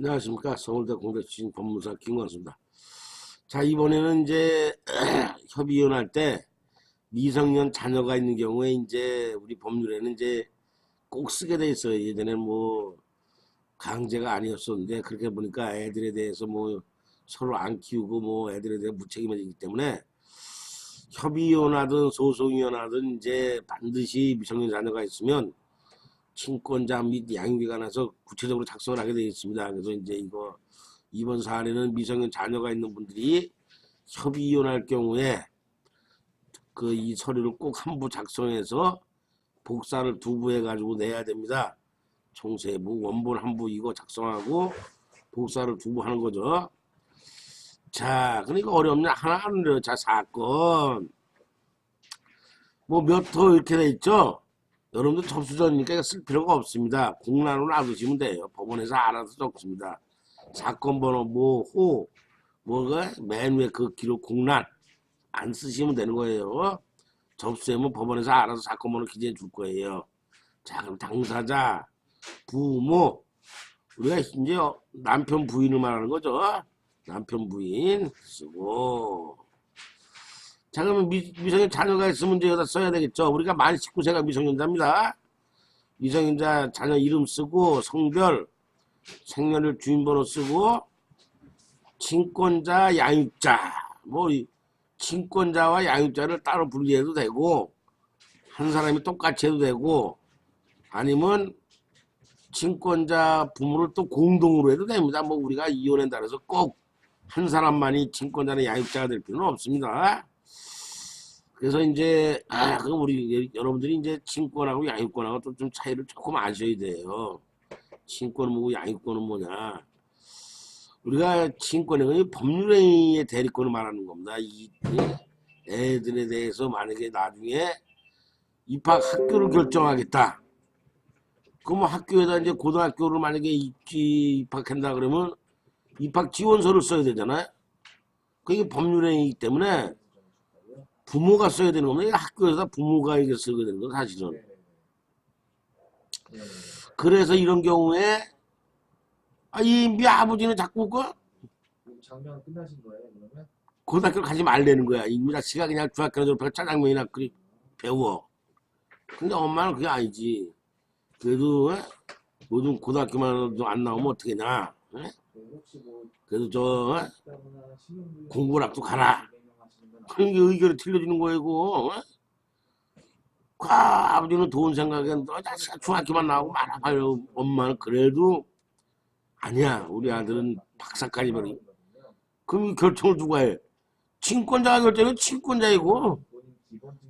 안녕하십니까. 서울대 공대 출신 법무사 김광수입니다. 자, 이번에는 이제 협의위원 할때 미성년 자녀가 있는 경우에 이제 우리 법률에는 이제 꼭 쓰게 돼 있어요. 예전에는 뭐 강제가 아니었었는데 그렇게 보니까 애들에 대해서 뭐 서로 안 키우고 뭐 애들에 대해 무책임해지기 때문에 협의위원하든 소송위원하든 이제 반드시 미성년 자녀가 있으면 친권자 및 양육기관에서 구체적으로 작성을 하게 되어 있습니다. 그래서 이제 이거 이번 사안에는 미성년 자녀가 있는 분들이 협의위원할 경우에 그 이 서류를 꼭 한 부 작성해서 복사를 두 부 해가지고 내야 됩니다. 총세부 원본 한 부 이거 작성하고 복사를 두 부 하는 거죠. 자, 그러니까 어렵냐 하나는 자 사건 뭐 몇 호 이렇게 돼 있죠. 여러분들 접수전이니까 쓸 필요가 없습니다. 공란으로 놔두시면 돼요. 법원에서 알아서 적습니다. 사건 번호 뭐 호 뭐가 맨 위에 그 기록 공란 안 쓰시면 되는 거예요. 접수하면 법원에서 알아서 사건 번호 기재해 줄 거예요. 자 그럼 당사자 부모 우리가 이제 남편 부인을 말하는 거죠. 남편 부인 쓰고 자 그러면 미, 미성년 자녀가 있으면 이제 여기다 써야 되겠죠. 우리가 만 19세가 미성년자입니다. 미성년자 자녀 이름 쓰고 성별 생년월 주민번호 쓰고 친권자 양육자 뭐이 친권자와 양육자를 따로 분리해도 되고 한 사람이 똑같이 해도 되고 아니면 친권자 부모를 또 공동으로 해도 됩니다. 뭐 우리가 이혼한다 그래서 꼭 한 사람만이 친권자나 양육자가 될 필요는 없습니다. 그래서 이제 아, 그 우리 여러분들이 이제 친권하고 양육권하고 또 좀 차이를 조금 아셔야 돼요. 친권은 뭐고 양육권은 뭐냐? 우리가 친권은 법률의 대리권을 말하는 겁니다. 이 애들에 대해서 만약에 나중에 입학 학교를 결정하겠다. 그럼 학교에다 이제 고등학교를 만약에 입지 입학한다 그러면 입학 지원서를 써야 되잖아요. 그게 법률행위이기 때문에 부모가 써야 되는 겁니다. 학교에서 부모가 이게 쓰게 되는 거 사실은. 네. 그래서 이런 경우에 아, 이미 아버지는 자꾸 그 장면 끝나신 거예요, 그러면? 고등학교 가지 말라는 거야. 이미 자식가 그냥 중학교 졸업해서 짜장면이나 그 배워. 근데 엄마는 그게 아니지. 그래도 어? 요즘 고등학교만 도안 나오면 어떡하냐. 어? 네, 뭐 그래도 저 어? 공부라도 가라. 그런 게 의견을 틀려주는 이거. 어? 그 아버지는 돈 생각엔 너 자식 중학교만 나오고 말아봐요. 엄마는 그래도 아니야. 우리 아들은 박사까지. 거거든요. 그럼 이 결정을 누가 해? 친권자가 결정은 친권자이고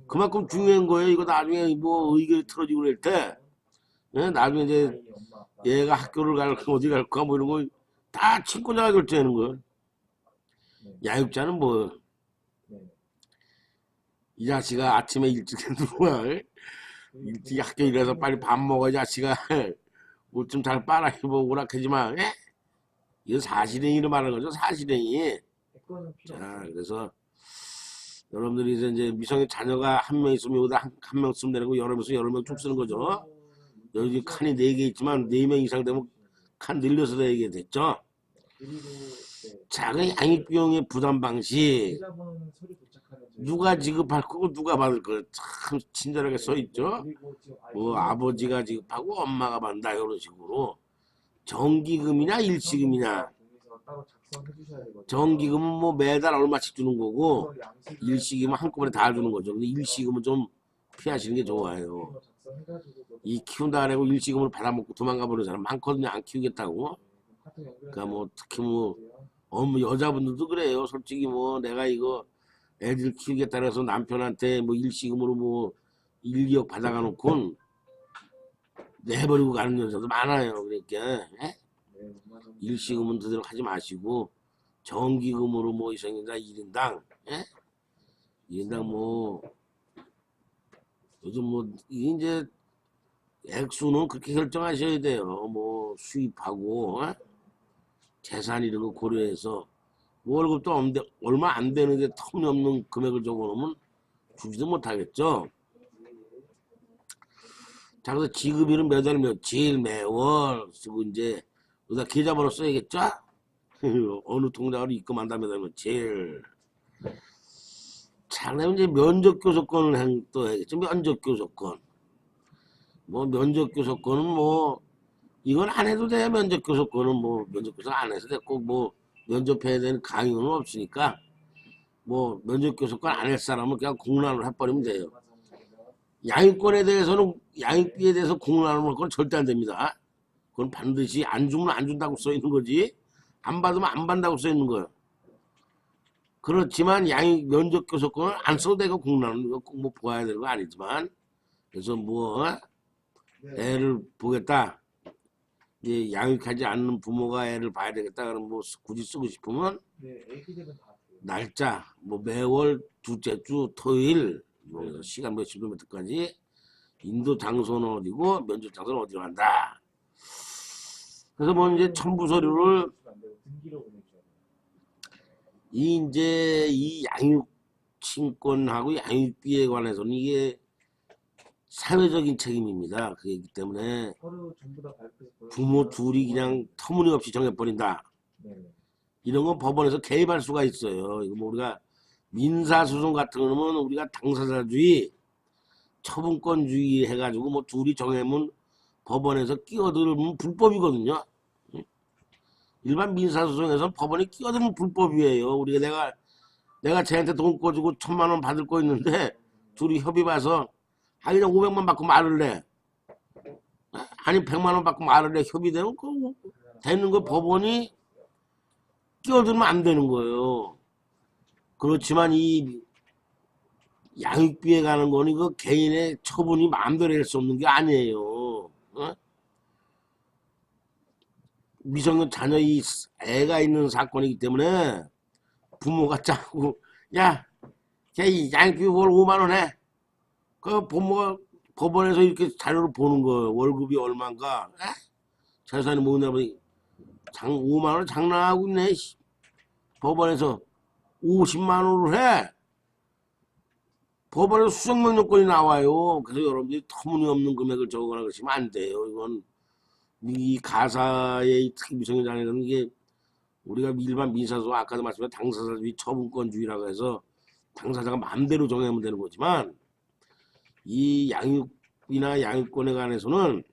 그만큼 중요한 거예요. 이거 나중에 뭐 의견이 틀어지고 그럴 때 예? 나중에 이제. 얘가 학교를 갈까 어디 갈까 뭐 이런 거 다 친권자가 결정하는 거예요. 네. 양육자는 뭐 이 네. 자식아 아침에 일찍 들어와 일찍 학교 일어나서 빨리 밥 먹어 이 자식아 옷 좀 잘 빨아 입어 오락하지마 예? 이거 사실행위를 말하는 거죠 사실행위 자. 그래서 여러분들이 이제- 이제 미성의 자녀가 한 명 있으면 여기다 한, 한 명 쓰면 되는 거 여러 명 쓰면 여러 명 쭉 쓰는 거죠 여기 칸이 네 개 있지만 네 명 이상 되면 칸 늘려서 되게 됐죠 네. 작은 양육 비용의 부담 방식 누가 지급할 거고 누가 받을 거 참 친절하게 써 있죠? 뭐 아버지가 지급하고 엄마가 받는다 이런 식으로. 정기금이냐 일시금이냐. 정기금은 뭐 매달 얼마씩 주는 거고 일시금은 한꺼번에 다 주는 거죠. 근데 일시금은 좀 피하시는 게 좋아요. 이 키운다 그러고 일시금을 받아먹고 도망가 버리는 사람 많거든요. 안 키우겠다고. 그러니까 뭐 특히 뭐 어머 여자분들도 그래요. 솔직히 뭐 내가 이거 애들 키우겠다 그래서 남편한테 뭐 일시금으로 뭐 1, 2억 받아가 놓고 내버리고 가는 여자도 많아요. 그러니까 예? 일시금은 그대로 하지 마시고 정기금으로 뭐 이성인자 1인당 예? 1인당 뭐 요즘 뭐 이제 액수는 그렇게 결정하셔야 돼요. 뭐 수입하고 어? 재산 이런 거 고려해서 월급도 없는데 얼마 안 되는데 터무니없는 금액을 적어놓으면 주지도 못하겠죠. 자 그래서 지급일은 매달 며칠 매월 쓰고 이제 여기다 계좌번호 써야겠죠? 어느 통장으로 입금한다면 제일 장래는 이제 면접 교섭권을 행- 또 해야겠죠. 면접 교섭권. 뭐 면접 교섭권은 뭐 이건 안 해도 돼. 면접 교섭권은 뭐 면접 교섭 안 해서 됐고 뭐 면접해야 되는 강요는 없으니까 뭐 면접 교섭권 안 할 사람은 그냥 공란을 해버리면 돼요. 양육권에 대해서는 양육비에 대해서 공란을 할 건 절대 안 됩니다. 그건 반드시 안 주면 안 준다고 써 있는 거지. 안 받으면 안 받는다고 써 있는 거예요. 그렇지만 양육 면접 교섭권을 안 써도 되고 공란은 이거 꼭뭐 보아야 되는 거 아니지만 그래서 뭐 어? 네. 애를 보겠다. 이제 양육하지 않는 부모가 애를 봐야 되겠다. 그럼 뭐 굳이 쓰고 싶으면 네. 날짜 뭐 매월 둘째 주 토요일 뭐 그래서 시간 몇 킬로미터까지 인도 장소는 어디고 면접 장소는 어디로 간다. 그래서 뭐 이제 첨부 서류를. 이 이제 이 양육 친권하고 양육비에 관해서는 이게 사회적인 책임입니다. 그렇기 때문에 부모 둘이 그냥 터무니없이 정해버린다. 네. 이런 건 법원에서 개입할 수가 있어요. 이거 뭐 우리가 민사소송 같은 거는 우리가 당사자주의, 처분권주의 해가지고 뭐 둘이 정해면 법원에서 끼어들면 불법이거든요. 응? 일반 민사소송에서 법원이 끼어들면 불법이에요. 우리가 내가 내가 쟤한테 돈 꿔주고 천만 원 받을 거 있는데 둘이 협의 봐서 아 그냥 500만 받고 말을 해. 아, 아니 100만 원 받고 말을 해. 협의되면 그 되는 거 법원이 끼어들면 안 되는 거예요. 그렇지만 이 양육비에 가는 거는 이거 개인의 처분이 마음대로 할 수 없는 게 아니에요. 어? 미성년 자녀 이 애가 있는 사건이기 때문에 부모가 짜고 야, 걔 양육비 월 5만 원 해. 그 부모가 법원에서 이렇게 자료를 보는 거예요. 월급이 얼마인가. 에? 재산이 뭐냐 보니 장 5만 원 장난하고 있네. 씨. 법원에서 50만 원을 해. 법원에서 수정명령권이 나와요. 그래서 여러분들이 터무니없는 금액을 적어가는 것이면 안 돼요. 이건 이 가사의 특히 미성년자에는 이게 우리가 일반 민사소 아까도 말씀드린 당사자주의 처분권주의라고 해서 당사자가 마음대로 정하면 되는 거지만 이 양육이나 양육권에 관해서는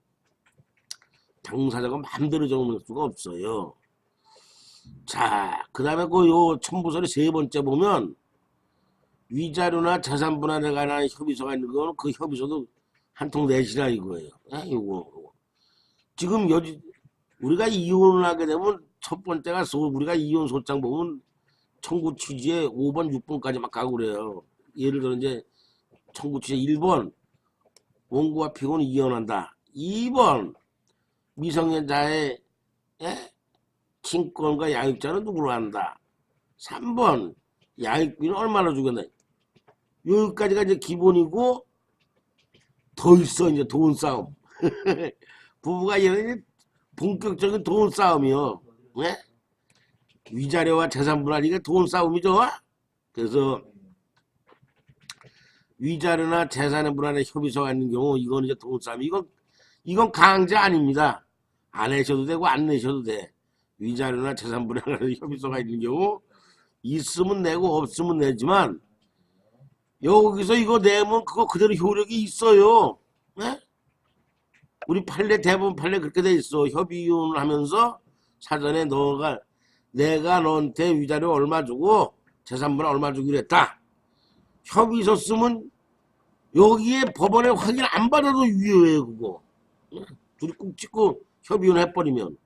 당사자가 마음대로 정할 수가 없어요. 자, 그 다음에 그요 첨부서의 세 번째 보면 위자료나 재산 분할에 관한 협의서가 있는 거는 그 협의서도 한 통 내시라 이거예요. 아, 요거, 요거. 지금 여지 우리가 이혼을 하게 되면 첫 번째가 소, 우리가 이혼 소장 보면 청구 취지에 5번, 6번까지 막 가고 그래요. 예를 들어 이제 청구 취지 1번 원고와 피고는 이혼한다. 2번 미성년자의 예? 친권과 양육자는 누구로 한다. 3번 양육비는 얼마나 주겠나. 여기까지가 이제 기본이고 더 있어 이제 돈 싸움. 부부가 이런 본격적인 돈 싸움이요. 예? 위자료와 재산 분할이가 돈 싸움이죠. 그래서 위자료나 재산의 분할에 협의서가 있는 경우 이건 이제 돈 싸움. 이건 이건 강제 아닙니다. 안 내셔도 되고 안 내셔도 돼. 위자료나 재산 분할에 협의서가 있는 경우 있으면 내고 없으면 내지만 여기서 이거 내면 그거 그대로 효력이 있어요. 예? 우리 판례 대부분 판례 그렇게 돼 있어. 협의혼을 하면서 사전에 너가 내가 너한테 위자료 얼마 주고 재산분할 얼마 주기로 했다. 협의서 쓰면 여기에 법원에 확인 안 받아도 유효해요 그거. 예? 둘이 꾹 찍고 협의혼 해버리면.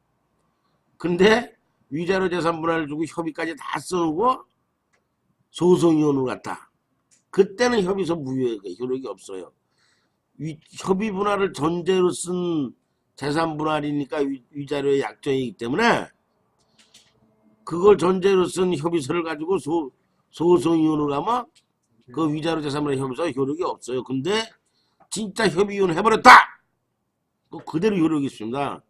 근데 위자료 재산 분할 주고 협의까지 다 써놓고 소송위원으로 갔다. 그때는 협의서 무효예요. 효력이 없어요. 위, 협의 분할을 전제로 쓴 재산 분할이니까 위, 위자료의 약정이기 때문에 그걸 전제로 쓴 협의서를 가지고 소, 소송위원으로 가면 그 위자료 재산 분할 협의서 효력이 없어요. 근데 진짜 협의위원 해버렸다. 그 그대로 효력이 있습니다.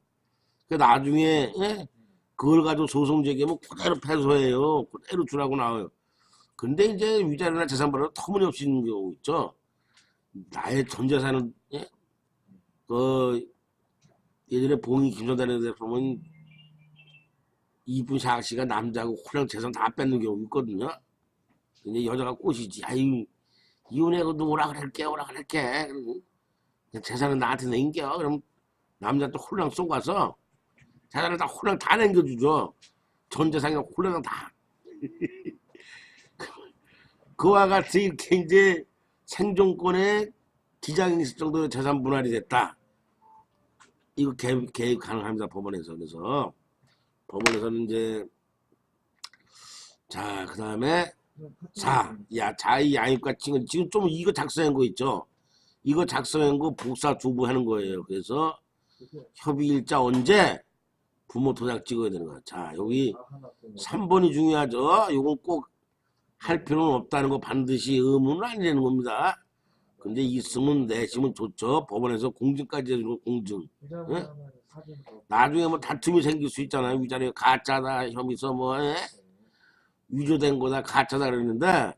그 나중에 예? 그걸 가지고 소송 제기하면 그대로 패소해요. 그대로 주라고 나와요. 근데 이제 위자료나 재산 분할은 터무니없이 있는 경우 있죠. 나의 전 재산은 예? 그 예전에 봉이 김선단에 대해 보면 이쁜 샤씨가 남자하고 홀랑 재산 다 뺏는 경우 있거든요. 근데 여자가 꼬시지. 아유 이혼해고 오라 그럴게 오라 그럴게. 재산은 나한테 남겨. 그럼 남자 또 홀랑 쏘가서 재산을 다 홀랑 다 남겨주죠. 전 재산이 홀랑 다. 그와 같이 이렇게 이제 생존권에 지장이 있을 정도의 재산 분할이 됐다. 이거 개입, 개입 가능합니다. 법원에서. 그래서 법원에서는 이제 자, 그 다음에 자, 야, 자의 양육과 친은 지금 좀 이거 작성한 거 있죠? 이거 작성한 거 복사 두부 하는 거예요. 그래서 협의 일자 언제 부모 도장 찍어야 되는 거야. 자, 여기 3번이 중요하죠. 이건 꼭 할 필요는 없다는 거 반드시 의무는 아니라는 겁니다. 근데 있으면 내시면 좋죠. 법원에서 공증까지 해주는 거, 공증. 사진 더 나중에 뭐 다툼이 생길 수 있잖아요. 위자료 가짜다, 혐의서 뭐, 예? 위조된 거다, 가짜다 그랬는데,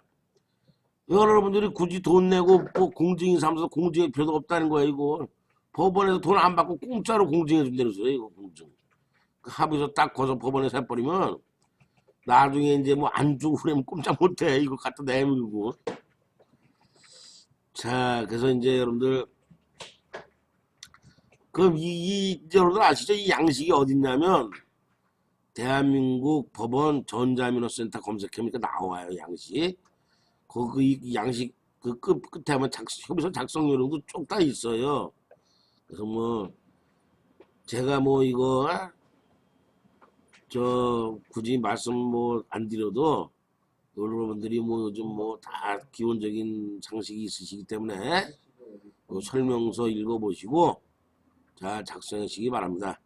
여러분들이 굳이 돈 내고 뭐 공증인 삼아서 공증할 필요도 없다는 거예요, 이거. 법원에서 돈 안 받고 공짜로 공증해 준다는 소리예요, 이거 공증. 그 합의서 딱 거서 법원에서 해버리면, 나중에 이제 뭐 안 주고 그러면 꼼짝 못해. 이거 갖다 내밀고. 자, 그래서 이제 여러분들, 그럼 이, 이 여러분들 아시죠? 이 양식이 어딨냐면 대한민국 법원 전자민호센터 검색해보니까 나와요 양식. 거기 이 양식 그 끝 끝에 하면 작 협의서 작성 요령도 쭉 다 있어요. 그래서 뭐 제가 뭐 이거 저 굳이 말씀 뭐 안 드려도 여러분들이 뭐 요즘 뭐 다 기본적인 상식이 있으시기 때문에 그 설명서 읽어보시고 자 작성하시기 바랍니다.